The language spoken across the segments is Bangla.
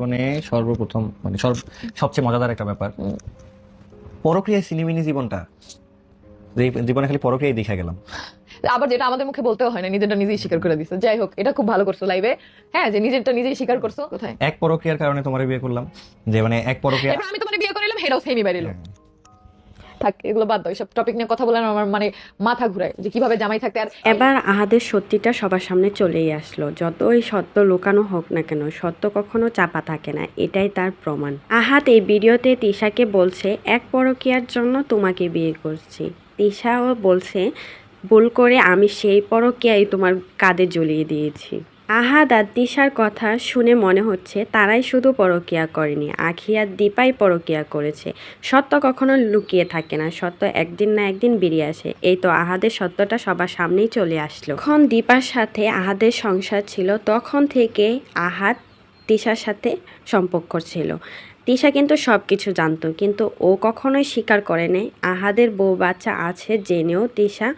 জীবনে সর্বপ্রথম মানে সর্ব- সবচেয়ে মজাদার একটা ব্যাপার। পরক্রিয়ায় সিনেমিনি জীবনটা জীবনে খালি পরক্রিয়ায় দেখা গেলাম। আবার যেটা আমাদের মুখে বলতেও হয় না নিজেরটা নিজেই স্বীকার করে দিচ্ছে যাই হোক এটা খুব ভালো করছ লাইভে হ্যাঁ যে নিজেরটা নিজেই স্বীকার করছ। কোথায়? এক পরক্রিয়ার কারণে তোমার বিয়ে করলাম যে মানে এক পরক্রিয়া আমি তোমার বিয়ে করে নিলাম হেরাও সেমি বাইরে থাক, এগুলো বাদ দাও সব টপিক নিয়ে কথা বলে আমার মানে মাথা ঘুরায় যে কীভাবে জামাই থাকতে আর এবার আহাদের সত্যিটা সবার সামনে চলেই আসলো। যতই সত্য লুকানো হোক না কেন, সত্য কখনো চাপা থাকে না, এটাই তার প্রমাণ। আহাদ এই ভিডিওতে তিশাকে বলছে, এক পরকীয়ার জন্য তোমাকে বিয়ে করছি। তিশাও বলছে, ভুল করে আমি সেই পরকীয়াই তোমার কাঁধে জ্বলিয়ে দিয়েছি। আহাদ আর দিশার কথা শুনে মনে হচ্ছে তারাই শুধু পরকিয়া করেনি, আখি আর দীপাই পরকিয়া করেছে। সত্য কখনো লুকিয়ে থাকে না, সত্য একদিন না একদিন বেরিয়ে আসে। এই তো আহাদের সত্যটা সবার সামনেই চলে আসলো। যখন দীপার সাথে আহাদের সংসার ছিল, তখন থেকে আহাদ তিশার সাথে সম্পর্ক ছিল। তিশা কিন্তু সব কিছু জানতো কিন্তু ও কখনোই স্বীকার করে নাই। আহাদের বউ বাচ্চা আছে জেনেও তিশা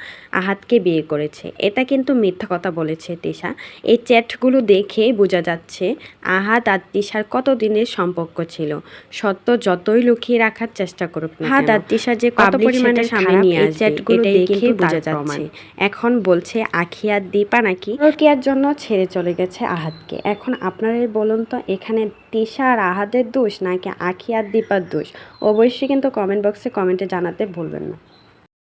আহাদকে বিয়ে করেছে। এটা কিন্তু মিথ্যা কথা বলেছে তিশা এই চ্যাটগুলো দেখে বোঝা যাচ্ছে আহাদ আর তিশার কত দিনের সম্পর্ক ছিল। সত্য যতই লুকিয়ে রাখার চেষ্টা করুক না আহাদ আর তিশা যে কত পরিমাণে সামনে নিয়ে আসবে চ্যাটগুলো দেখে বোঝা যাচ্ছে। এখন বলছে আখি আর দীপা নাকি রোকিয়ার জন্য ছেড়ে চলে গেছে আহাদকে। এখন আপনারাই বলুন তো এখানে তিশা আর আহাদের দোষ নাকি আখি আর দীপার দোষ? অবশ্যই কিন্তু কমেন্ট বক্সে কমেন্টে জানাতে ভুলবেন না।